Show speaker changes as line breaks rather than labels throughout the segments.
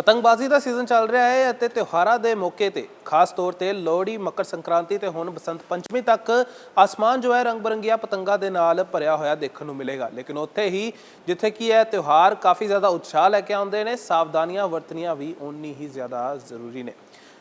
ਪਤੰਗਬਾਜ਼ੀ ਦਾ ਸੀਜ਼ਨ ਚੱਲ ਰਿਹਾ ਹੈ ਅਤੇ ਤਿਉਹਾਰਾਂ ਦੇ ਮੌਕੇ ਤੇ, ਖਾਸ ਤੌਰ ਤੇ ਲੋਹੜੀ, ਮਕਰ ਸੰਕ੍ਰਾਂਤੀ ਤੇ ਹੁਣ ਬਸੰਤ ਪੰਚਮੀ ਤੱਕ ਆਸਮਾਨ ਜੋ ਹੈ ਰੰਗ ਬਰੰਗੀਆਂ ਪਤੰਗਾਂ ਦੇ ਨਾਲ ਭਰਿਆ ਹੋਇਆ ਦੇਖਣ ਨੂੰ ਮਿਲੇਗਾ। ਲੇਕਿਨ ਉੱਥੇ ਹੀ, ਜਿੱਥੇ ਕੀ ਹੈ, ਤਿਉਹਾਰ ਕਾਫੀ ਜ਼ਿਆਦਾ ਉਤਸ਼ਾਹ ਲੈ ਕੇ ਆਉਂਦੇ ਨੇ, ਸਾਵਧਾਨੀਆਂ ਵਰਤਣੀਆਂ ਵੀ ਓਨੀ ਹੀ ਜ਼ਿਆਦਾ ਜ਼ਰੂਰੀ ਨੇ।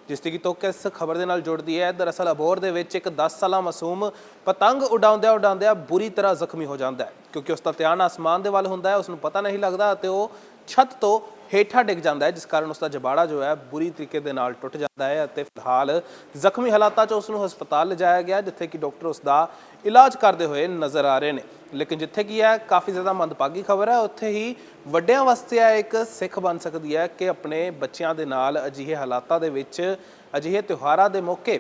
ਜਿਸ ਦੀ ਕਿ ਤੋਕ ਇਸ ਖਬਰ ਦੇ ਨਾਲ ਜੁੜਦੀ ਹੈ, ਦਰਅਸਲ ਅਬੋਰ ਦੇ ਵਿੱਚ ਇੱਕ 10 ਸਾਲਾ ਮਾਸੂਮ ਪਤੰਗ ਉਡਾਉਂਦਿਆਂ ਉਡਾਉਂਦਿਆਂ ਬੁਰੀ ਤਰ੍ਹਾਂ ਜ਼ਖਮੀ ਹੋ ਜਾਂਦਾ ਹੈ। ਕਿਉਂਕਿ ਉਸ ਦਾ ਧਿਆਨ ਆਸਮਾਨ ਦੇ ਵੱਲ ਹੁੰਦਾ ਹੈ, ਉਸ ਨੂੰ ਪਤਾ ਨਹੀਂ ਲੱਗਦਾ ਅਤੇ ਉਹ ਛੱਤ ਤੋਂ ਹੇਠਾਂ ਡਿੱਗ ਜਾਂਦਾ ਹੈ, ਜਿਸ ਕਾਰਨ ਉਸ ਦਾ ਜਬਾੜਾ ਜੋ ਹੈ ਬੁਰੀ ਤਰੀਕੇ ਦੇ ਨਾਲ ਟੁੱਟ ਜਾਂਦਾ ਹੈ ਅਤੇ ਫਿਲਹਾਲ ਜ਼ਖਮੀ ਹਾਲਾਤਾਂ 'ਚ ਉਸ ਨੂੰ ਹਸਪਤਾਲ ਲਿਜਾਇਆ ਗਿਆ, ਜਿੱਥੇ ਕਿ ਡਾਕਟਰ ਉਸ ਦਾ ਇਲਾਜ ਕਰਦੇ ਹੋਏ ਨਜ਼ਰ ਆ ਰਹੇ ਨੇ। ਲੇਕਿਨ ਜਿੱਥੇ ਕੀ ਹੈ, ਕਾਫੀ ਜ਼ਿਆਦਾ ਮੰਦਭਾਗੀ ਖਬਰ ਹੈ। ਉੱਥੇ ਹੀ ਵੱਡਿਆਂ ਵਾਸਤੇ ਇਹ ਇੱਕ ਸਿੱਖ ਬਣ ਸਕਦੀ ਹੈ ਕਿ ਆਪਣੇ ਬੱਚਿਆਂ ਦੇ ਨਾਲ ਅਜਿਹੇ ਹਾਲਾਤਾਂ ਦੇ ਵਿੱਚ ਅਜਿਹੇ ਤਿਉਹਾਰਾਂ ਦੇ ਮੌਕੇ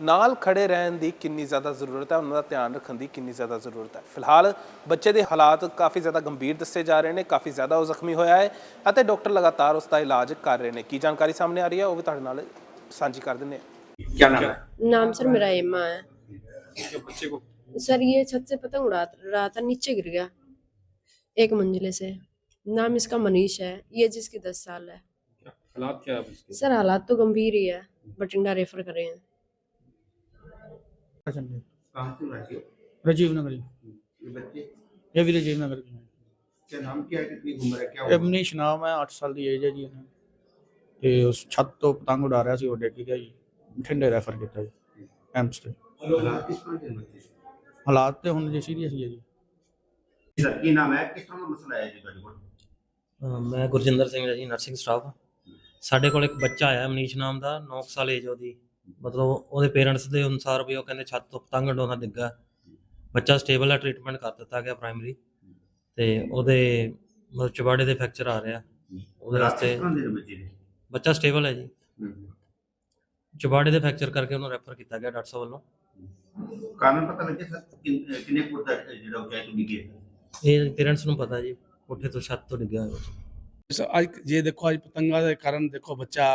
ਨਾਲ ਖੜੇ ਰਹਿਣ ਦੀ ਕਿੰਨੀ ਜ਼ਿਆਦਾ ਜ਼ਰੂਰਤ ਹੈ ਉਹਨਾਂ ਦਾ ਧਿਆਨ ਰੱਖਣ ਦੀ ਕਿੰਨੀ ਜ਼ਿਆਦਾ ਜ਼ਰੂਰਤ ਹੈ ਫਿਲਹਾਲ ਬੱਚੇ ਦੇ ਹਾਲਾਤ ਕਾਫੀ ਜ਼ਿਆਦਾ ਗੰਭੀਰ ਦੱਸੇ ਜਾ ਰਹੇ ਨੇ ਕਾਫੀ ਜ਼ਿਆਦਾ ਉਹ ਜ਼ਖਮੀ ਹੋਇਆ ਹੈ ਅਤੇ ਡਾਕਟਰ ਲਗਾਤਾਰ ਉਸ ਦਾ ਇਲਾਜ ਕਰ ਰਹੇ ਨੇ ਕੀ ਜਾਣਕਾਰੀ ਸਾਹਮਣੇ ਆ ਰਹੀ ਹੈ ਉਹ ਵੀ ਤੁਹਾਡੇ ਨਾਲ ਸਾਂਝੀ ਕਰ ਦਿੰਦੇ ਹਾਂ
क्या नाम है
नाम सर मेरा एम्मा है
जो बच्चे को
सर ये छत से पतंग उड़ा रहा था नीचे गिर गया एक मंजिले से नाम इसका मनीष है ये जिसकी दस साल है
क्या हालात क्या है अब इसके
सर हालात तो गंभीर ही है बठिंडा रेफर करे हैं
चल रही
कहाँ से रहती हो
राजीव नगर जी
ये बच्चे
ये भी राजीव नगर के हैं
क्या नाम क्या है कितनी उम्र है क्या
ਇਹ
हुआ?
ਮਨੀਸ਼ ਨਾਮ ਹੈ 8 ਸਾਲ ਦੀ ਏਜ ਹੈ ਜੀ ਇਹਨਾਂ ਤੇ ਉਸ ਛੱਤ ਤੋਂ ਪਤੰਗ ਉਡਾ ਰਿਹਾ ਸੀ ਉਹ ਡਿੱਗ ਗਿਆ ਜੀ ਬਠਿੰਡੇ ਰੈਫਰ ਕੀਤਾ ਜੀ ਐਮਸ ਤੇ
हालात किस तरह के बच्चे
ਹਾਲਾਤ ਤੇ ਹੁਣ ਜੇ ਸੀਰੀਅਸ ਹੀ ਹੈ ਜੀ
सर की नाम है किस तरह का मसला है जी ਤੁਹਾਡੇ ਕੋਲ
ਅਹ ਮੈਂ ਗੁਰਜਿੰਦਰ ਸਿੰਘ ਹੈ ਜੀ ਨਰਸਿੰਗ ਸਟਾਫ ਸਾਡੇ ਕੋਲ ਇੱਕ ਬੱਚਾ ਆਇਆ ਮਨੀਸ਼ ਨਾਮ ਦਾ 9 ਸਾਲ ਏਜ ਉਹਦੀ ਮਤਲਬ ਉਹਦੇ ਪੇਰੈਂਟਸ ਦੇ ਅਨੁਸਾਰ ਵੀ ਉਹ ਕਹਿੰਦੇ ਛੱਤ ਤੋਂ ਪਤੰਗ ਡੋਣਾ ਡਿੱਗਾ। ਬੱਚਾ ਸਟੇਬਲ ਹੈ ਟ੍ਰੀਟਮੈਂਟ ਕਰ ਦਿੱਤਾ ਗਿਆ ਪ੍ਰਾਇਮਰੀ ਤੇ ਉਹਦੇ ਮਤਲਬ ਚਬਾੜੇ ਦੇ ਫ੍ਰੈਕਚਰ ਆ ਰਿਹਾ ਉਹਦੇ ਵਾਸਤੇ
ਬੱਚਾ
ਸਟੇਬਲ ਹੈ ਜੀ ਚਬਾੜੇ ਦੇ ਫ੍ਰੈਕਚਰ ਕਰਕੇ ਉਹਨੂੰ ਰੈਫਰ ਕੀਤਾ ਗਿਆ ਡਾਕਟਰ ਸਾਹਿਬ ਵੱਲੋਂ।
ਕਾਰਨ ਪਤਾ ਲੱਗਿਆ ਸਰ? ਕਿੰਨ- ਕਿੰਨੇ ਦਾ ਜਿਹੜਾ ਉਹ ਕਹਿ ਤੂੰ ਡਿੱਗੇ
ਇਹ ਪੇਰੈਂਟਸ ਨੂੰ ਪਤਾ ਜੀ ਕੋਠੇ ਤੋਂ ਛੱਤ ਤੋਂ ਡਿੱਗਿਆ ਹੋਇਆ
ਸੋ ਅੱਜ ਜੇ ਦੇਖੋ ਅੱਜ ਪਤੰਗਾਂ ਦੇ ਕਾਰਨ ਦੇਖੋ ਬੱਚਾ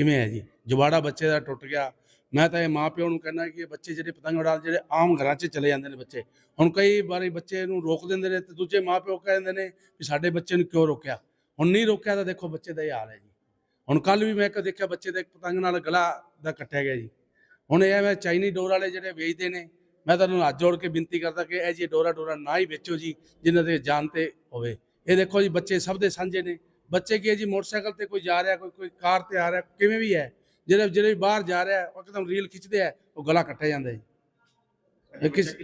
ਕਿਵੇਂ ਹੈ ਜੀ? ਜਵਾੜਾ ਬੱਚੇ ਦਾ ਟੁੱਟ ਗਿਆ। ਮੈਂ ਤਾਂ ਇਹ ਮਾਪਿਓ ਨੂੰ ਕਹਿੰਦਾ ਕਿ ਇਹ ਬੱਚੇ ਜਿਹੜੇ ਪਤੰਗ ਉਡਾਣ ਜਿਹੜੇ ਆਮ ਘਰਾਂ 'ਚ ਚਲੇ ਜਾਂਦੇ ਨੇ ਬੱਚੇ, ਹੁਣ ਕਈ ਵਾਰੀ ਬੱਚੇ ਨੂੰ ਰੋਕ ਦਿੰਦੇ ਨੇ ਤੇ ਦੂਜੇ ਮਾਪਿਓ ਕਹਿੰਦੇ ਨੇ ਵੀ ਸਾਡੇ ਬੱਚੇ ਨੂੰ ਕਿਉਂ ਰੋਕਿਆ? ਹੁਣ ਨਹੀਂ ਰੋਕਿਆ ਤਾਂ ਦੇਖੋ ਬੱਚੇ ਦਾ ਇਹ ਹਾਲ ਹੈ ਜੀ। ਹੁਣ ਕੱਲ ਵੀ ਮੈਂ ਇੱਕ ਦੇਖਿਆ ਬੱਚੇ ਦਾ ਇੱਕ ਪਤੰਗ ਨਾਲ ਗਲਾ ਦਾ ਕੱਟਿਆ ਗਿਆ ਜੀ। ਹੁਣ ਇਹ ਮੈਂ ਚਾਈਨੀ ਡੋਰ ਵਾਲੇ ਜਿਹੜੇ ਵੇਚਦੇ ਨੇ, ਮੈਂ ਤੁਹਾਨੂੰ ਹੱਥ ਜੋੜ ਕੇ ਬੇਨਤੀ ਕਰਦਾ ਕਿ ਇਹ ਜੀ ਡੋਰਾ ਡੋਰਾ ਨਾ ਹੀ ਵੇਚੋ ਜੀ, ਜਿਨ੍ਹਾਂ ਦੇ ਜਾਨ ਤੇ ਹੋਵੇ। ਇਹ ਦੇਖੋ ਜੀ ਬੱਚੇ ਸਭ ਦੇ ਸਾਂਝੇ ਨੇ। ਬੱਚੇ ਕੀ ਜੀ ਮੋਟਰਸਾਈਕਲ ਤੇ ਕੋਈ ਜਾ ਰਿਹਾ ਕੋਈ ਕੋਈ ਕਾਰ ਤੇ ਆ ਰਿਹਾ ਕਿਵੇਂ ਵੀ ਹੈ ਜਿਹੜੇ ਜਿਹੜੇ ਬਾਹਰ ਜਾ ਰਿਹਾ ਉਹ ਇੱਕਦਮ ਰੀਲ ਖਿੱਚਦੇ ਆ ਉਹ ਗਲਾ ਕੱਟਿਆ ਜਾਂਦਾ ਜੀ। ਇਹ ਕਿਸ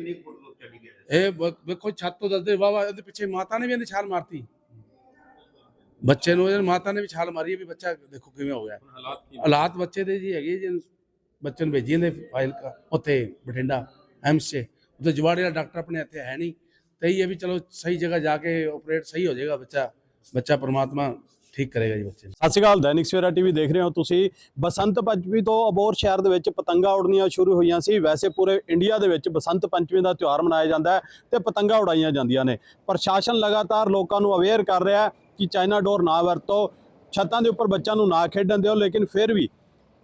ਇਹ ਵੇਖੋ ਛੱਤ ਤੋਂ ਦੱਸਦੇ ਵਾਵਾ ਉਹਦੇ ਪਿੱਛੇ ਮਾਤਾ ਨੇ ਵੀ ਇਹਨੇ ਛਾਲ ਮਾਰਤੀ। ਬੱਚੇ ਨੂੰ ਇਹਨੇ ਮਾਤਾ ਨੇ ਵੀ ਛਾਲ ਮਾਰੀ ਵੀ ਬੱਚਾ ਦੇਖੋ ਕਿਵੇਂ ਹੋ ਗਿਆ। ਹਾਲਾਤ ਬੱਚੇ ਦੇ ਜੀ ਹੈਗੇ ਜੀ ਬੱਚੇ ਨੂੰ ਭੇਜੀ ਨੇ ਫਾਈਲ ਉੱਥੇ ਬਠਿੰਡਾ ਐਮਸੇ ਉੱਥੇ ਜਵਾੜੇ ਵਾਲਾ ਡਾਕਟਰ ਆਪਣੇ ਇੱਥੇ ਹੈ ਨਹੀਂ। ਤੇ ਇਹ ਵੀ ਚਲੋ ਸਹੀ ਜਗ੍ਹਾ ਜਾ ਕੇ ਆਪਰੇਟ ਸਹੀ ਹੋ ਜਾਏਗਾ ਬੱਚਾ। ਬੱਚਾ ਪਰਮਾਤਮਾ ਠੀਕ ਕਰੇਗਾ ਜੀ ਬੱਚੇ
ਸਤਿ ਸ਼੍ਰੀ ਅਕਾਲ, ਦੈਨਿਕ ਸਵੇਰਾ ਟੀਵੀ ਦੇਖ ਰਹੇ ਹੋ ਤੁਸੀਂ। ਬਸੰਤ ਪੰਚਮੀ ਤੋਂ ਅਬੋਰ ਸ਼ਹਿਰ ਦੇ ਵਿੱਚ ਪਤੰਗਾ ਉਡਣੀਆਂ ਸ਼ੁਰੂ ਹੋਈਆਂ ਸੀ। ਵੈਸੇ ਪੂਰੇ ਇੰਡੀਆ ਦੇ ਵਿੱਚ ਬਸੰਤ ਪੰਚਮੀ ਦਾ ਤਿਉਹਾਰ ਮਨਾਇਆ ਜਾਂਦਾ ਹੈ ਤੇ ਪਤੰਗਾ ਉਡਾਈਆਂ ਜਾਂਦੀਆਂ ਨੇ। ਪ੍ਰਸ਼ਾਸਨ ਲਗਾਤਾਰ ਲੋਕਾਂ ਨੂੰ ਅਵੇਅਰ ਕਰ ਰਿਹਾ ਹੈ ਕਿ ਚਾਈਨਾ ਡੋਰ ਨਾ ਵਰਤੋ, ਛੱਤਾਂ ਦੇ ਉੱਪਰ ਬੱਚਿਆਂ ਨੂੰ ਨਾ ਖੇਡਣ ਦਿਓ, ਲੇਕਿਨ ਫਿਰ ਵੀ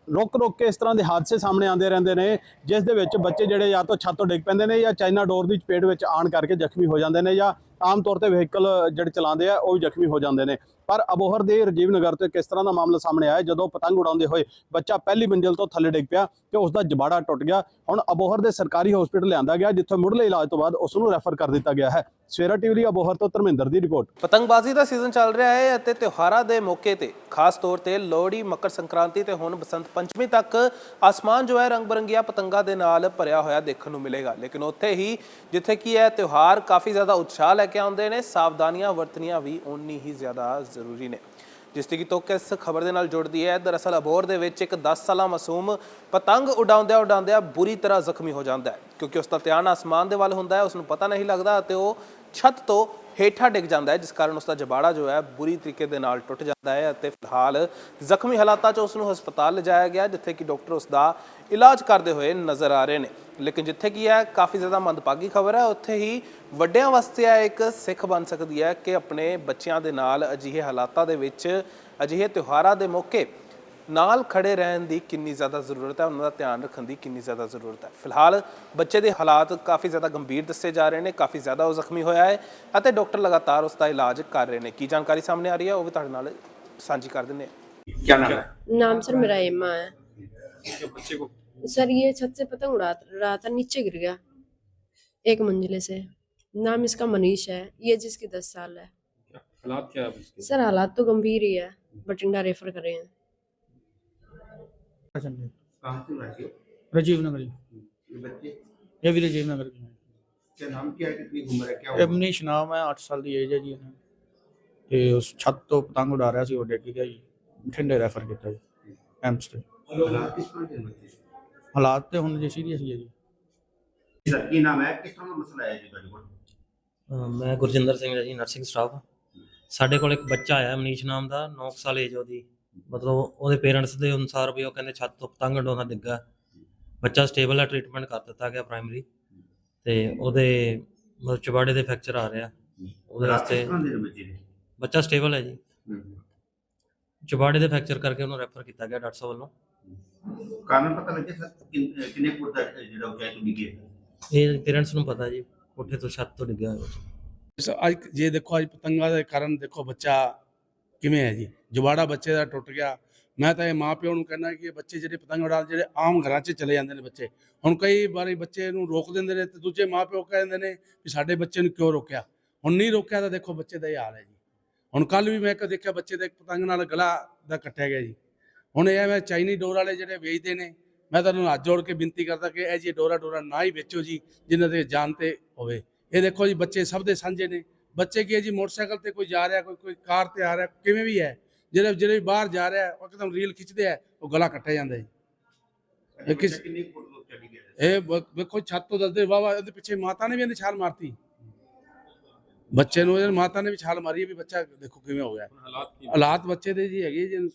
ਰੁਕ ਰੁਕ ਕੇ ਇਸ ਤਰ੍ਹਾਂ ਦੇ ਹਾਦਸੇ ਸਾਹਮਣੇ ਆਉਂਦੇ ਰਹਿੰਦੇ ਨੇ, ਜਿਸ ਦੇ ਵਿੱਚ ਬੱਚੇ ਜਿਹੜੇ ਜਾਂ ਤਾਂ ਛੱਤ ਤੋਂ ਡਿੱਗ ਪੈਂਦੇ ਨੇ ਜਾਂ ਚਾਈਨਾ ਡੋਰ ਦੀ ਚਪੇਟ ਵਿੱਚ ਆਣ ਕਰਕੇ ਜ਼ਖਮੀ ਹੋ ਜਾਂਦੇ ਨੇ ਜਾਂ ਆਮ ਤੌਰ ਤੇ ਵਹੀਕਲ ਜਿਹੜੇ ਚਲਾਉਂਦੇ ਆ, ਉਹ ਵੀ ਜ਼ਖਮੀ ਹੋ ਜਾਂਦੇ ਨੇ। ਪਰ ਅਬੋਹਰ ਦੇ ਰਜੀਵ ਨਗਰ ਤੇ ਕਿਸ ਤਰ੍ਹਾਂ ਦਾ ਮਾਮਲਾ ਸਾਹਮਣੇ ਆਇਆ ਜਦੋਂ ਪਤੰਗ ਉਡਾਉਂਦੇ ਹੋਏ ਬੱਚਾ ਪਹਿਲੀ ਮੰਜ਼ਿਲ ਤੋਂ ਥੱਲੇ ਡਿੱਗ ਪਿਆ ਤੇ ਉਸ ਦਾ ਜਬਾੜਾ ਟੁੱਟ ਗਿਆ। ਹੁਣ ਅਬੋਹਰ ਦੇ ਸਰਕਾਰੀ ਹਸਪੀਟਲ ਲਿਆਂਦਾ ਗਿਆ, ਜਿੱਥੇ ਮੁੱਢਲੇ ਇਲਾਜ ਤੋਂ ਬਾਅਦ ਉਸ ਨੂੰ ਰੈਫਰ ਕਰ ਦਿੱਤਾ ਗਿਆ ਹੈ। ਸਵੇਰਾ ਟੀਵੀ ਲਈ ਅਬੋਹਰ ਤੋਂ ਧਰਮਿੰਦਰ ਦੀ ਰਿਪੋਰਟ।
ਪਤੰਗਬਾਜ਼ੀ ਦਾ ਸੀਜ਼ਨ ਚੱਲ ਰਿਹਾ ਹੈ ਅਤੇ ਤਿਉਹਾਰਾਂ ਦੇ ਮੌਕੇ ਤੇ ਖਾਸ ਤੌਰ ਤੇ ਲੋਹੜੀ, ਮਕਰ ਸੰਕ੍ਰਾਂਤੀ ਤੇ ਹੁਣ ਬਸੰਤ ਪੰਚਮੀ ਤੱਕ ਆਸਮਾਨ ਜੋ ਹੈ ਰੰਗ ਬਰੰਗੀਆਂ ਪਤੰਗਾਂ ਦੇ ਨਾਲ ਭਰਿਆ ਹੋਇਆ ਦੇਖਣ ਨੂੰ ਮਿਲੇਗਾ। ਲੇਕਿਨ ਉੱਥੇ ਹੀ ਜਿੱਥੇ ਕੀ ਹੈ, ਤਿਉਹਾਰ ਕਾਫੀ ਜ਼ਿਆਦਾ ਉਤਸ਼ਾਹ ਲੈ ਕੇ ਆਉਂਦੇ ਨੇ, ਸਾਵਧਾਨੀਆਂ ਵਰਤਣੀਆਂ ਵੀ ਓਨੀ ਹੀ ਜ਼ਿਆਦਾ ਜ਼ਰੂਰੀ ਨੇ। ਜਿਸ ਦੀ ਕਿ ਤੋਕ ਇਸ ਖਬਰ ਦੇ ਨਾਲ ਜੁੜਦੀ ਹੈ, ਦਰਅਸਲ ਅਬੋਰ ਦੇ ਵਿੱਚ ਇੱਕ 10 ਸਾਲਾ ਮਾਸੂਮ ਪਤੰਗ ਉਡਾਉਂਦਿਆਂ ਉਡਾਉਂਦਿਆਂ ਬੁਰੀ ਤਰ੍ਹਾਂ ਜ਼ਖਮੀ ਹੋ ਜਾਂਦਾ ਹੈ। ਕਿਉਂਕਿ ਉਸ ਦਾ ਧਿਆਨ ਆਸਮਾਨ ਦੇ ਵੱਲ ਹੁੰਦਾ ਹੈ, ਉਸ ਨੂੰ ਪਤਾ ਨਹੀਂ ਲੱਗਦਾ ਅਤੇ ਉਹ ਛੱਤ ਤੋਂ ਹੇਠਾਂ ਡਿੱਗ ਜਾਂਦਾ ਹੈ, ਜਿਸ ਕਾਰਨ ਉਸ ਦਾ ਜਬਾੜਾ ਜੋ ਹੈ ਬੁਰੀ ਤਰੀਕੇ ਦੇ ਨਾਲ ਟੁੱਟ ਜਾਂਦਾ ਹੈ ਅਤੇ ਫਿਲਹਾਲ ਜ਼ਖਮੀ ਹਾਲਾਤਾਂ 'ਚ ਉਸ ਨੂੰ ਹਸਪਤਾਲ ਲਿਜਾਇਆ ਗਿਆ, ਜਿੱਥੇ ਕਿ ਡਾਕਟਰ ਉਸ ਦਾ ਇਲਾਜ ਕਰਦੇ ਹੋਏ ਨਜ਼ਰ ਆ ਰਹੇ ਨੇ। ਲੇਕਿਨ ਜਿੱਥੇ ਕੀ ਹੈ, ਕਾਫੀ ਜ਼ਿਆਦਾ ਮੰਦਭਾਗੀ ਖਬਰ ਹੈ। ਉੱਥੇ ਹੀ ਵੱਡਿਆਂ ਵਾਸਤੇ ਇਹ ਇੱਕ ਸਿੱਖ ਬਣ ਸਕਦੀ ਹੈ ਕਿ ਆਪਣੇ ਬੱਚਿਆਂ ਦੇ ਨਾਲ ਅਜਿਹੇ ਹਾਲਾਤਾਂ ਦੇ ਵਿੱਚ ਅਜਿਹੇ ਤਿਉਹਾਰਾਂ ਦੇ ਮੌਕੇ ਨਾਲ ਖੜੇ ਰਹਿਣ ਦੀ ਕਿੰਨੀ ਜ਼ਿਆਦਾ ਜ਼ਰੂਰਤ ਹੈ ਉਹਨਾਂ ਦਾ ਧਿਆਨ ਰੱਖਣ ਦੀ ਕਿੰਨੀ ਜ਼ਿਆਦਾ ਜ਼ਰੂਰਤ ਹੈ ਫਿਲਹਾਲ ਬੱਚੇ ਦੇ ਹਾਲਾਤ ਕਾਫੀ ਜ਼ਿਆਦਾ ਗੰਭੀਰ ਦੱਸੇ ਜਾ ਰਹੇ ਨੇ ਕਾਫੀ ਜ਼ਿਆਦਾ ਉਹ ਜ਼ਖਮੀ ਹੋਇਆ ਹੈ ਅਤੇ ਡਾਕਟਰ ਲਗਾਤਾਰ ਉਸ ਦਾ ਇਲਾਜ ਕਰ ਰਹੇ ਨੇ ਕੀ ਜਾਣਕਾਰੀ ਸਾਹਮਣੇ ਆ ਰਹੀ ਹੈ ਉਹ ਵੀ ਤੁਹਾਡੇ ਨਾਲ ਸਾਂਝੀ ਕਰ ਦਿੰਦੇ ਹਾਂ
क्या नाम है
नाम सर मेरा एम्मा है
क्या बच्चे को
सर ये छत से पतंग उड़ा रहा था नीचे गिर गया एक मंजिले से नाम इसका मनीष है ये जिसकी दस साल है
क्या हालात क्या है अब इसके
सर हालात तो गंभीर ही है बठिंडा रेफर करे हैं
अच्छा जी
कहाँ से रहते हो
राजीव नगर जी
ये बच्चे
ਇਹ ਵੀ ਰਾਜੀਵ ਨਗਰ ਦੇ ਹੈ
क्या नाम क्या है कितनी उम्र है क्या
ਇਹ
हुआ?
ਮਨੀਸ਼ ਨਾਮ ਹੈ 8 ਸਾਲ ਦੀ ਏਜ ਹੈ ਜੀ ਇਹਨੂੰ ਤੇ ਉਸ ਛੱਤ ਤੋਂ ਪਤੰਗ ਉਡਾ ਰਿਹਾ ਸੀ ਉਹ ਡਿੱਗ ਗਿਆ ਜੀ ਬਠਿੰਡੇ ਰੈਫਰ ਕੀਤਾ ਜੀ ਐਮਸ ਤੇ
हालात किस तरह के बच्चे
ਹਾਲਾਤ ਤੇ ਹੁਣ ਜੇ ਸੀਰੀਅਸ ਹੀ ਹੈ ਜੀ
सर की नाम है किस तरह का मसला है जी ਤੁਹਾਡੇ ਕੋਲ
ਅਹ ਮੈਂ ਗੁਰਜਿੰਦਰ ਸਿੰਘ ਹੈ ਜੀ ਨਰਸਿੰਗ ਸਟਾਫ ਸਾਡੇ ਕੋਲ ਇੱਕ ਬੱਚਾ ਆਇਆ ਮਨੀਸ਼ ਨਾਮ ਦਾ 9 ਸਾਲ ਏਜ ਉਹਦੀ ਮਤਲਬ ਉਹਦੇ ਪੇਰੈਂਟਸ ਦੇ ਅਨੁਸਾਰ ਵੀ ਉਹ ਕਹਿੰਦੇ ਛੱਤ ਤੋਂ ਪਤੰਗ ਡੋਨਾ ਡਿੱਗਾ। ਬੱਚਾ ਸਟੇਬਲ ਹੈ ਟ੍ਰੀਟਮੈਂਟ ਕਰ ਦਿੱਤਾ ਗਿਆ ਪ੍ਰਾਇਮਰੀ ਤੇ ਉਹਦੇ ਮਤਲਬ ਚਬਾੜੇ ਦੇ ਫ੍ਰੈਕਚਰ ਆ ਰਿਹਾ। ਉਹਦੇ ਵਾਸਤੇ ਬੱਚਾ ਸਟੇਬਲ ਹੈ ਜੀ। ਚਬਾੜੇ ਦੇ ਫ੍ਰੈਕਚਰ ਕਰਕੇ ਉਹਨੂੰ ਰੈਫਰ ਕੀਤਾ ਗਿਆ ਡਾਕਟਰ ਸਾਹਿਬ ਵੱਲੋਂ।
ਕਾਰਨ ਪਤਾ ਲੱਗਿਆ ਸਰ? ਕਿੰਨ- ਕਿੰਨੇ ਫੁੱਟ ਦਾ ਜਿਹੜਾ ਉਹ ਕਹਿ ਤੋਂ ਡਿੱਗਿਆ
ਇਹ ਪੇਰੈਂਟਸ ਨੂੰ ਪਤਾ ਜੀ ਕੋਠੇ ਤੋਂ ਛੱਤ ਤੋਂ ਡਿੱਗਿਆ ਹੋਇਆ। ਬੱਚਾ।
ਸੋ ਅੱਜ ਜੇ ਦੇਖੋ ਅੱਜ ਪਤੰਗਾ ਦੇ ਕਾਰਨ ਦੇਖੋ ਬੱਚਾ ਕਿਵੇਂ ਹੈ ਜੀ? ਜਵਾੜਾ ਬੱਚੇ ਦਾ ਟੁੱਟ ਗਿਆ। ਮੈਂ ਤਾਂ ਇਹ ਮਾਂ ਪਿਓ ਨੂੰ ਕਹਿੰਦਾ ਕਿ ਇਹ ਬੱਚੇ ਜਿਹੜੇ ਪਤੰਗ ਉਡਾਣ ਜਿਹੜੇ ਆਮ ਘਰਾਂ 'ਚ ਚਲੇ ਜਾਂਦੇ ਨੇ ਬੱਚੇ, ਹੁਣ ਕਈ ਵਾਰੀ ਬੱਚੇ ਨੂੰ ਰੋਕ ਦਿੰਦੇ ਨੇ ਤੇ ਦੂਜੇ ਮਾਂ ਪਿਓ ਕਹਿੰਦੇ ਨੇ ਕਿ ਸਾਡੇ ਬੱਚੇ ਨੂੰ ਕਿਉਂ ਰੋਕਿਆ? ਹੁਣ ਨਹੀਂ ਰੋਕਿਆ ਤਾਂ ਦੇਖੋ ਬੱਚੇ ਦਾ ਇਹ ਹਾਲ ਹੈ ਜੀ। ਹੁਣ ਕੱਲ ਵੀ ਮੈਂ ਇੱਕ ਦੇਖਿਆ ਬੱਚੇ ਦਾ ਇੱਕ ਪਤੰਗ ਨਾਲ ਗਲਾ ਦਾ ਕੱਟਿਆ ਗਿਆ ਜੀ। ਹੁਣ ਇਹ ਮੈਂ ਚਾਈਨੀ ਡੋਰ ਵਾਲੇ ਜਿਹੜੇ ਵੇਚਦੇ ਨੇ, ਮੈਂ ਤੁਹਾਨੂੰ ਹੱਥ ਜੋੜ ਕੇ ਬੇਨਤੀ ਕਰਦਾ ਕਿ ਇਹ ਜੀ ਡੋਰਾ ਡੋਰਾ ਨਾ ਹੀ ਵੇਚੋ ਜੀ, ਜਿਨ੍ਹਾਂ ਦੇ ਜਾਨ ਤੇ ਹੋਵੇ। ਇਹ ਦੇਖੋ ਜੀ ਬੱਚੇ ਸਭ ਦੇ ਸਾਂਝੇ ਨੇ। ਬੱਚੇ ਕੀ ਹੈ ਜੀ ਮੋਟਰਸਾਈਕਲ ਤੇ ਕੋਈ ਜਾ ਰਿਹਾ ਕੋਈ ਕੋਈ ਕਾਰ ਤੇ ਆ ਰਿਹਾ ਕਿਵੇਂ ਵੀ ਹੈ ਜਿਹੜੇ ਜਿਹੜੇ ਬਾਹਰ ਜਾ ਰਿਹਾ ਉਹ ਇੱਕਦਮ ਰੀਲ ਖਿੱਚਦੇ ਆ ਉਹ ਗਲਾ ਕੱਟਿਆ ਜਾਂਦਾ ਜੀ। ਇਹ ਕਿਸ ਛੱਤ ਤੋਂ ਦੱਸਦੇ ਵਾਵਾ ਇਹਦੇ ਪਿੱਛੇ ਮਾਤਾ ਨੇ ਵੀ ਇਹਨੇ ਛਾਲ ਮਾਰਤੀ। ਬੱਚੇ ਨੂੰ ਇਹਨਾਂ ਮਾਤਾ ਨੇ ਵੀ ਛਾਲ ਮਾਰੀ ਵੀ ਬੱਚਾ ਦੇਖੋ ਕਿਵੇਂ ਹੋ ਗਿਆ। ਹਾਲਾਤ ਬੱਚੇ ਦੇ ਜੀ ਹੈਗੇ ਜੀ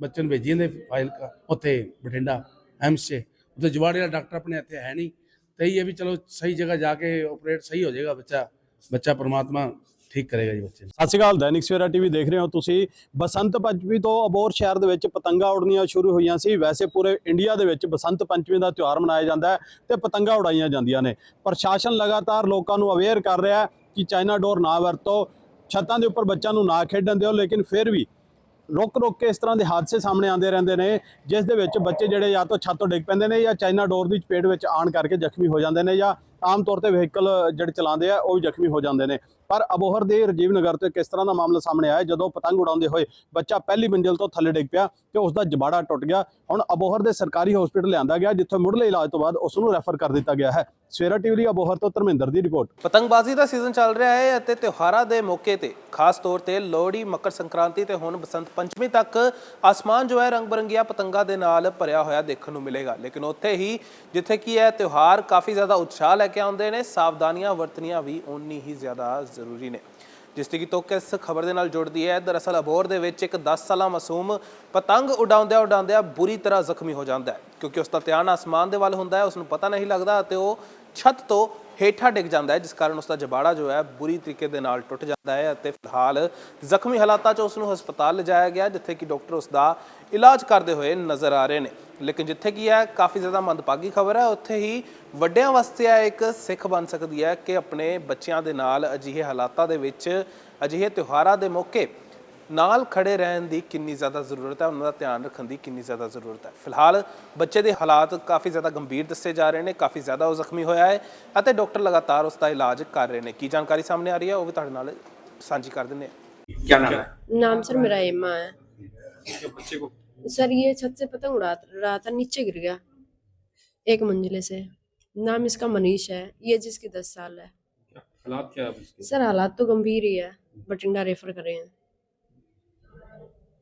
ਬੱਚੇ ਭੇਜੀ ਜਾਂਦੇ ਫਾਈਲ ਉੱਥੇ ਬਠਿੰਡਾ ਐਮਸੇ ਉੱਥੇ ਜਵਾੜੇ ਵਾਲਾ ਡਾਕਟਰ ਆਪਣੇ ਇੱਥੇ ਹੈ ਨਹੀਂ। ਤੇ ਇਹ ਵੀ ਚਲੋ ਸਹੀ ਜਗ੍ਹਾ ਜਾ ਕੇ ਆਪਰੇਟ ਸਹੀ ਹੋ ਜਾਏਗਾ ਬੱਚਾ। ਬੱਚਾ ਪਰਮਾਤਮਾ ਠੀਕ ਕਰੇਗਾ ਜੀ ਬੱਚੇ
ਸਤਿ ਸ਼੍ਰੀ ਅਕਾਲ, ਦੈਨਿਕ ਸਵੇਰਾ ਟੀਵੀ ਦੇਖ ਰਹੇ ਹੋ ਤੁਸੀਂ। ਬਸੰਤ ਪੰਚਮੀ ਤੋਂ ਅਬੋਰ ਸ਼ਹਿਰ ਦੇ ਵਿੱਚ ਪਤੰਗਾ ਉਡਣੀਆਂ ਸ਼ੁਰੂ ਹੋਈਆਂ ਸੀ। ਵੈਸੇ ਪੂਰੇ ਇੰਡੀਆ ਦੇ ਵਿੱਚ ਬਸੰਤ ਪੰਚਮੀ ਦਾ ਤਿਉਹਾਰ ਮਨਾਇਆ ਜਾਂਦਾ ਹੈ ਤੇ ਪਤੰਗਾ ਉਡਾਈਆਂ ਜਾਂਦੀਆਂ ਨੇ। ਪ੍ਰਸ਼ਾਸਨ ਲਗਾਤਾਰ ਲੋਕਾਂ ਨੂੰ ਅਵੇਅਰ ਕਰ ਰਿਹਾ ਹੈ ਕਿ ਚਾਈਨਾ ਡੋਰ ਨਾ ਵਰਤੋ, ਛੱਤਾਂ ਦੇ ਉੱਪਰ ਬੱਚਿਆਂ ਨੂੰ ਨਾ ਖੇਡਣ ਦਿਓ, ਲੇਕਿਨ ਫਿਰ ਵੀ ਰੁਕ ਰੁਕ ਕੇ ਇਸ ਤਰ੍ਹਾਂ ਦੇ ਹਾਦਸੇ ਸਾਹਮਣੇ ਆਉਂਦੇ ਰਹਿੰਦੇ ਨੇ, ਜਿਸ ਦੇ ਵਿੱਚ ਬੱਚੇ ਜਿਹੜੇ ਜਾਂ ਤਾਂ ਛੱਤ ਤੋਂ ਡਿੱਗ ਪੈਂਦੇ ਨੇ ਜਾਂ ਚਾਈਨਾ ਡੋਰ ਦੀ ਚਪੇਟ ਵਿੱਚ ਆਣ ਕਰਕੇ ਜ਼ਖਮੀ ਹੋ ਜਾਂਦੇ ਨੇ ਜਾਂ ਆਮ ਤੌਰ ਤੇ ਵਹੀਕਲ ਜਿਹੜੇ ਚਲਾਉਂਦੇ ਆ, ਉਹ ਵੀ ਜ਼ਖਮੀ ਹੋ ਜਾਂਦੇ ਨੇ। ਪਰ ਅਬੋਹਰ ਦੇ ਰਜੀਵ ਨਗਰ ਤੋਂ ਕਿਸ ਤਰ੍ਹਾਂ ਦਾ ਮਾਮਲਾ ਸਾਹਮਣੇ ਆਇਆ, ਜਦੋਂ ਪਤੰਗ ਉਡਾਉਂਦੇ ਹੋਏ ਬੱਚਾ ਪਹਿਲੀ ਮੰਜ਼ਿਲ ਤੋਂ ਥੱਲੇ ਡਿੱਗ ਪਿਆ ਤੇ ਉਸ ਦਾ ਜਬਾੜਾ ਟੁੱਟ ਗਿਆ। ਹੁਣ ਅਬੋਹਰ ਦੇ ਸਰਕਾਰੀ ਹਸਪੀਟਲ ਲਿਆਂਦਾ ਗਿਆ, ਜਿੱਥੇ ਮੁੱਢਲੇ ਇਲਾਜ ਤੋਂ ਬਾਅਦ ਉਸ ਨੂੰ ਰੈਫਰ ਕਰ ਦਿੱਤਾ ਗਿਆ ਹੈ। ਸਵੇਰਾ ਟੀਵੀ ਲਈ ਅਬੋਹਰ ਤੋਂ ਧਰਮਿੰਦਰ ਦੀ ਰਿਪੋਰਟ।
ਪਤੰਗਬਾਜ਼ੀ ਦਾ ਸੀਜ਼ਨ ਚੱਲ ਰਿਹਾ ਹੈ ਅਤੇ ਤਿਉਹਾਰਾਂ ਦੇ ਮੌਕੇ ਤੇ ਖਾਸ ਤੌਰ ਤੇ ਲੋਹੜੀ, ਮਕਰ ਸੰਕ੍ਰਾਂਤੀ ਤੇ ਹੁਣ ਬਸੰਤ ਪੰਚਮੀ ਤੱਕ ਆਸਮਾਨ ਜੋ ਹੈ ਰੰਗ ਬਰੰਗੀਆਂ ਪਤੰਗਾਂ ਦੇ ਨਾਲ ਭਰਿਆ ਹੋਇਆ ਦੇਖਣ ਨੂੰ ਮਿਲੇਗਾ। ਲੇਕਿਨ ਉੱਥੇ ਹੀ ਜਿੱਥੇ ਕੀ ਹੈ, ਤਿਉਹਾਰ ਕਾਫੀ ਜ਼ਿਆਦਾ ਉਤਸ਼ਾਹ ਲੈ ਕੇ ਆਉਂਦੇ ਨੇ, ਸਾਵਧਾਨੀਆਂ ਵਰਤਣੀਆਂ ਵੀ ਓਨੀ ਹੀ ਜ਼ਿਆਦਾ ਜ਼ਰੂਰੀ ਨੇ। ਜਿਸ ਦੀ ਕਿ ਤੋਕ ਇਸ ਖਬਰ ਦੇ ਨਾਲ ਜੁੜਦੀ ਹੈ, ਦਰਅਸਲ ਅਬੋਰ ਦੇ ਵਿੱਚ ਇੱਕ 10 ਸਾਲਾ ਮਾਸੂਮ ਪਤੰਗ ਉਡਾਉਂਦਿਆਂ ਉਡਾਉਂਦਿਆਂ ਬੁਰੀ ਤਰ੍ਹਾਂ ਜ਼ਖਮੀ ਹੋ ਜਾਂਦਾ ਹੈ। ਕਿਉਂਕਿ ਉਸ ਦਾ ਧਿਆਨ ਆਸਮਾਨ ਦੇ ਵੱਲ ਹੁੰਦਾ ਹੈ ਉਸ ਨੂੰ ਪਤਾ ਨਹੀਂ ਲੱਗਦਾ ਅਤੇ ਉਹ ਛੱਤ ਤੋਂ ਹੇਠਾਂ ਡਿੱਗ ਜਾਂਦਾ ਹੈ, ਜਿਸ ਕਾਰਨ ਉਸ ਦਾ ਜਬਾੜਾ ਜੋ ਹੈ ਬੁਰੀ ਤਰੀਕੇ ਦੇ ਨਾਲ ਟੁੱਟ ਜਾਂਦਾ ਹੈ ਅਤੇ ਫਿਲਹਾਲ ਜ਼ਖਮੀ ਹਾਲਾਤਾਂ 'ਚ ਉਸ ਨੂੰ ਹਸਪਤਾਲ ਲਿਜਾਇਆ ਗਿਆ, ਜਿੱਥੇ ਕਿ ਡਾਕਟਰ ਉਸ ਦਾ ਇਲਾਜ ਕਰਦੇ ਹੋਏ ਨਜ਼ਰ ਆ ਰਹੇ ਨੇ। ਲੇਕਿਨ ਜਿੱਥੇ ਕੀ ਹੈ, ਕਾਫੀ ਜ਼ਿਆਦਾ ਮੰਦਭਾਗੀ ਖਬਰ ਹੈ। ਉੱਥੇ ਹੀ ਵੱਡਿਆਂ ਵਾਸਤੇ ਇਹ ਇੱਕ ਸਿੱਖ ਬਣ ਸਕਦੀ ਹੈ ਕਿ ਆਪਣੇ ਬੱਚਿਆਂ ਦੇ ਨਾਲ ਅਜਿਹੇ ਹਾਲਾਤਾਂ ਦੇ ਵਿੱਚ ਅਜਿਹੇ ਤਿਉਹਾਰਾਂ ਦੇ ਮੌਕੇ ਨਾਲ ਖੜੇ ਰਹਿਣ ਦੀ ਕਿੰਨੀ ਜ਼ਿਆਦਾ ਜ਼ਰੂਰਤ ਹੈ ਉਹਨਾਂ ਦਾ ਧਿਆਨ ਰੱਖਣ ਦੀ ਕਿੰਨੀ ਜ਼ਿਆਦਾ ਜ਼ਰੂਰਤ ਹੈ ਫਿਲਹਾਲ ਬੱਚੇ ਦੇ ਹਾਲਾਤ ਕਾਫੀ ਜ਼ਿਆਦਾ ਗੰਭੀਰ ਦੱਸੇ ਜਾ ਰਹੇ ਨੇ ਕਾਫੀ ਜ਼ਿਆਦਾ ਉਹ ਜ਼ਖਮੀ ਹੋਇਆ ਹੈ ਅਤੇ ਡਾਕਟਰ ਲਗਾਤਾਰ ਉਸ ਦਾ ਇਲਾਜ ਕਰ ਰਹੇ ਨੇ ਕੀ ਜਾਣਕਾਰੀ ਸਾਹਮਣੇ ਆ ਰਹੀ ਹੈ ਉਹ ਵੀ ਤੁਹਾਡੇ ਨਾਲ ਸਾਂਝੀ ਕਰ ਦਿੰਦੇ ਹਾਂ
क्या नाम है
नाम सर मेरा एम्मा है
क्या बच्चे को
सर ये छत से पतंग उड़ा रहा था नीचे गिर गया एक मंजिले से नाम इसका मनीष है ये जिसकी दस साल है
क्या हालात क्या है अब इसके
सर हालात तो गंभीर ही है बठिंडा रेफर करे हैं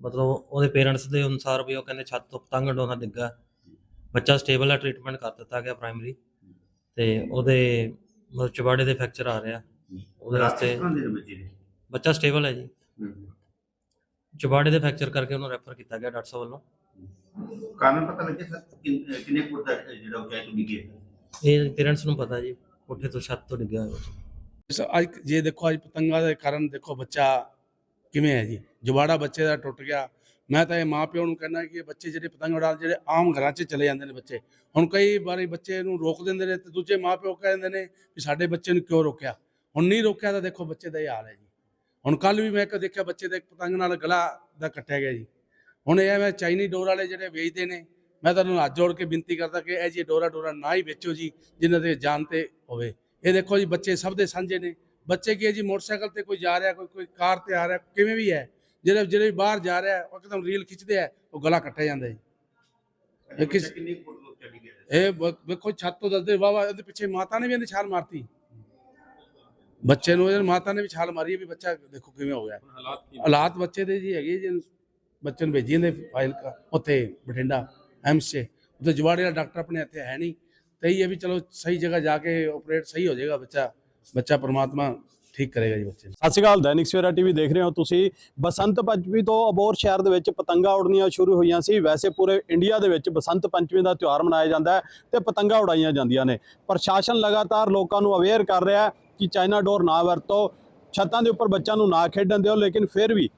ਮਤਲਬ ਉਹਦੇ ਪੇਰੈਂਟਸ ਦੇ ਅਨੁਸਾਰ ਵੀ ਉਹ ਕਹਿੰਦੇ ਛੱਤ ਤੋਂ ਪਤੰਗ ਡੋਣਾ ਡਿੱਗਾ। ਬੱਚਾ ਸਟੇਬਲ ਹੈ ਟ੍ਰੀਟਮੈਂਟ ਕਰ ਦਿੱਤਾ ਗਿਆ ਪ੍ਰਾਇਮਰੀ ਤੇ ਉਹਦੇ ਮਤਲਬ ਚਵਾੜੇ ਦੇ ਫ੍ਰੈਕਚਰ ਆ ਰਿਹਾ ਉਹਦੇ ਵਾਸਤੇ ਬੱਚਾ ਸਟੇਬਲ ਹੈ ਜੀ। ਚਵਾੜੇ ਦੇ ਫ੍ਰੈਕਚਰ ਕਰਕੇ ਉਹਨੂੰ ਰੈਫਰ ਕੀਤਾ ਗਿਆ ਡਾਕਟਰ ਸਾਹਿਬ ਵੱਲੋਂ।
ਕਾਰਨ ਪਤਾ ਲੱਗਿਆ ਸਰ? ਕਿੰਨੇ ਫੁੱਟ ਦਾ ਜਿਹੜਾ ਉਹ ਕਹਿ ਤੋਂ ਡਿੱਗਿਆ
ਇਹ ਪੇਰੈਂਟਸ ਨੂੰ ਪਤਾ ਜੀ ਕੋਠੇ ਤੋਂ ਛੱਤ ਤੋਂ ਡਿੱਗਿਆ ਹੋਇਆ।
ਅੱਜ ਜੇ ਦੇਖੋ ਅੱਜ ਪਤੰਗਾ ਦੇ ਕਾਰਨ ਦੇਖੋ ਬੱਚਾ ਕਿਵੇਂ ਹੈ ਜੀ? ਜਵਾੜਾ ਬੱਚੇ ਦਾ ਟੁੱਟ ਗਿਆ। ਮੈਂ ਤਾਂ ਇਹ ਮਾਂ ਪਿਓ ਨੂੰ ਕਹਿੰਦਾ ਕਿ ਇਹ ਬੱਚੇ ਜਿਹੜੇ ਪਤੰਗ ਉਡਾਣ ਜਿਹੜੇ ਆਮ ਘਰਾਂ 'ਚ ਚਲੇ ਜਾਂਦੇ ਨੇ ਬੱਚੇ, ਹੁਣ ਕਈ ਵਾਰੀ ਬੱਚੇ ਨੂੰ ਰੋਕ ਦਿੰਦੇ ਨੇ ਤੇ ਦੂਜੇ ਮਾਂ ਪਿਓ ਕਹਿੰਦੇ ਨੇ ਵੀ ਸਾਡੇ ਬੱਚੇ ਨੂੰ ਕਿਉਂ ਰੋਕਿਆ? ਹੁਣ ਨਹੀਂ ਰੋਕਿਆ ਤਾਂ ਦੇਖੋ ਬੱਚੇ ਦਾ ਇਹ ਹਾਲ ਹੈ ਜੀ। ਹੁਣ ਕੱਲ ਵੀ ਮੈਂ ਇੱਕ ਦੇਖਿਆ ਬੱਚੇ ਦਾ ਇੱਕ ਪਤੰਗ ਨਾਲ ਗਲਾ ਦਾ ਕੱਟਿਆ ਗਿਆ ਜੀ। ਹੁਣ ਇਹ ਮੈਂ ਚਾਈਨੀ ਡੋਰ ਵਾਲੇ ਜਿਹੜੇ ਵੇਚਦੇ ਨੇ, ਮੈਂ ਤੁਹਾਨੂੰ ਹੱਥ ਜੋੜ ਕੇ ਬੇਨਤੀ ਕਰਦਾ ਕਿ ਇਹ ਜੀ ਡੋਰਾ ਡੋਰਾ ਨਾ ਹੀ ਵੇਚੋ ਜੀ, ਜਿਨ੍ਹਾਂ ਦੇ ਜਾਨ ਤੇ ਹੋਵੇ। ਇਹ ਦੇਖੋ ਜੀ ਬੱਚੇ ਸਭ ਦੇ ਸਾਂਝੇ ਨੇ। ਬੱਚੇ ਕੀ ਹੈ ਜੀ ਮੋਟਰਸਾਈਕਲ ਤੇ ਕੋਈ ਜਾ ਰਿਹਾ ਕੋਈ ਕੋਈ ਕਾਰ ਤੇ ਆ ਰਿਹਾ ਕਿਵੇਂ ਵੀ ਹੈ ਜਿਹੜੇ ਜਿਹੜੇ ਬਾਹਰ ਜਾ ਰਿਹਾ ਉਹ ਇੱਕਦਮ ਰੀਲ ਖਿੱਚਦੇ ਆ ਉਹ ਗਲਾ ਕੱਟਿਆ ਜਾਂਦਾ ਜੀ। ਇਹ ਕਿਸ- ਇਹ ਵੇਖੋ ਛੱਤ ਤੋਂ ਦੱਸਦੇ ਵਾਵਾ ਇਹਦੇ ਪਿੱਛੇ ਮਾਤਾ ਨੇ ਵੀ ਇਹਦੀ ਛਾਲ ਮਾਰਤੀ। ਬੱਚੇ ਨੂੰ ਇਹਦੀ ਮਾਤਾ ਨੇ ਵੀ ਛਾਲ ਮਾਰੀ ਵੀ ਬੱਚਾ ਦੇਖੋ ਕਿਵੇਂ ਹੋ ਗਿਆ।
ਹਾਲਾਤ
ਬੱਚੇ ਦੇ ਜੀ ਹੈਗੇ ਜੀ ਬੱਚੇ ਨੂੰ ਭੇਜੀ ਜਾਂਦੇ ਫਾਈਲ ਕਾ ਉੱਥੇ ਬਠਿੰਡਾ ਐਮਸ। 'ਚ ਉੱਥੇ ਜਵਾੜੇ ਦਾ ਡਾਕਟਰ ਆਪਣੇ ਇੱਥੇ ਹੈ ਨਹੀਂ। ਤੇ ਇਹ ਵੀ ਚਲੋ ਸਹੀ ਜਗ੍ਹਾ ਜਾ ਕੇ ਆਪਰੇਟ ਸਹੀ ਹੋ ਜਾਏਗਾ ਬੱਚਾ। ਬੱਚਾ ਪ੍ਰਮਾਤਮਾ ਠੀਕ ਕਰੇਗਾ ਜੀ ਬੱਚੇ
ਸਤਿ ਸ਼੍ਰੀ ਅਕਾਲ, ਦੈਨਿਕ ਸਵੇਰਾ ਟੀਵੀ ਦੇਖ ਰਹੇ ਹੋ ਤੁਸੀਂ। ਬਸੰਤ ਪੰਚਮੀ ਤੋਂ ਅਬੋਰ ਸ਼ਹਿਰ ਦੇ ਵਿੱਚ ਪਤੰਗਾ ਉਡਣੀਆਂ ਸ਼ੁਰੂ ਹੋਈਆਂ ਸੀ। ਵੈਸੇ ਪੂਰੇ ਇੰਡੀਆ ਦੇ ਵਿੱਚ ਬਸੰਤ ਪੰਚਮੀ ਦਾ ਤਿਉਹਾਰ ਮਨਾਇਆ ਜਾਂਦਾ ਹੈ ਤੇ ਪਤੰਗਾ ਉਡਾਈਆਂ ਜਾਂਦੀਆਂ ਨੇ। ਪ੍ਰਸ਼ਾਸਨ ਲਗਾਤਾਰ ਲੋਕਾਂ ਨੂੰ ਅਵੇਅਰ ਕਰ ਰਿਹਾ ਹੈ ਕਿ ਚਾਈਨਾ ਡੋਰ ਨਾ ਵਰਤੋ, ਛੱਤਾਂ ਦੇ ਉੱਪਰ ਬੱਚਿਆਂ ਨੂੰ ਨਾ ਖੇਡਣ ਦਿਓ, ਲੇਕਿਨ ਫਿਰ ਵੀ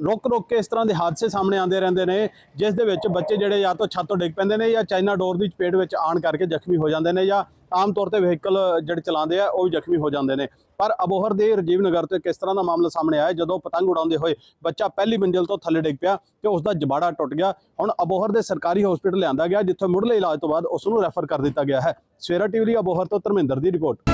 ਰੁਕ ਰੁਕ ਕੇ ਇਸ ਤਰ੍ਹਾਂ ਦੇ ਹਾਦਸੇ ਸਾਹਮਣੇ ਆਉਂਦੇ ਰਹਿੰਦੇ ਨੇ, ਜਿਸ ਦੇ ਵਿੱਚ ਬੱਚੇ ਜਿਹੜੇ ਜਾਂ ਤਾਂ ਛੱਤ ਤੋਂ ਡਿੱਗ ਪੈਂਦੇ ਨੇ ਜਾਂ ਚਾਈਨਾ ਡੋਰ ਦੀ ਚਪੇਟ ਵਿੱਚ ਆਣ ਕਰਕੇ ਜ਼ਖਮੀ ਹੋ ਜਾਂਦੇ ਨੇ ਜਾਂ ਆਮ ਤੌਰ ਤੇ ਵਹੀਕਲ ਜਿਹੜੇ ਚਲਾਉਂਦੇ ਆ, ਉਹ ਵੀ ਜ਼ਖਮੀ ਹੋ ਜਾਂਦੇ ਨੇ। ਪਰ ਅਬੋਹਰ ਦੇ ਰਜੀਵ ਨਗਰ ਤੇ ਕਿਸ ਤਰ੍ਹਾਂ ਦਾ ਮਾਮਲਾ ਸਾਹਮਣੇ ਆਇਆ, ਜਦੋਂ ਪਤੰਗ ਉਡਾਉਂਦੇ ਹੋਏ ਬੱਚਾ ਪਹਿਲੀ ਮੰਜ਼ਿਲ ਤੋਂ ਥੱਲੇ ਡਿੱਗ ਪਿਆ ਤੇ ਉਸ ਦਾ ਜਬਾੜਾ ਟੁੱਟ ਗਿਆ। ਹੁਣ ਅਬੋਹਰ ਦੇ ਸਰਕਾਰੀ ਹਸਪੀਟਲ ਲਿਆਂਦਾ ਗਿਆ, ਜਿੱਥੇ ਮੁੱਢਲੇ ਇਲਾਜ ਤੋਂ ਬਾਅਦ ਉਸ ਨੂੰ ਰੈਫਰ ਕਰ ਦਿੱਤਾ ਗਿਆ ਹੈ। ਸਵੇਰਾ ਟੀਵੀ ਲਈ ਅਬੋਹਰ ਤੋਂ ਧਰਮਿੰਦਰ ਦੀ ਰਿਪੋਰਟ।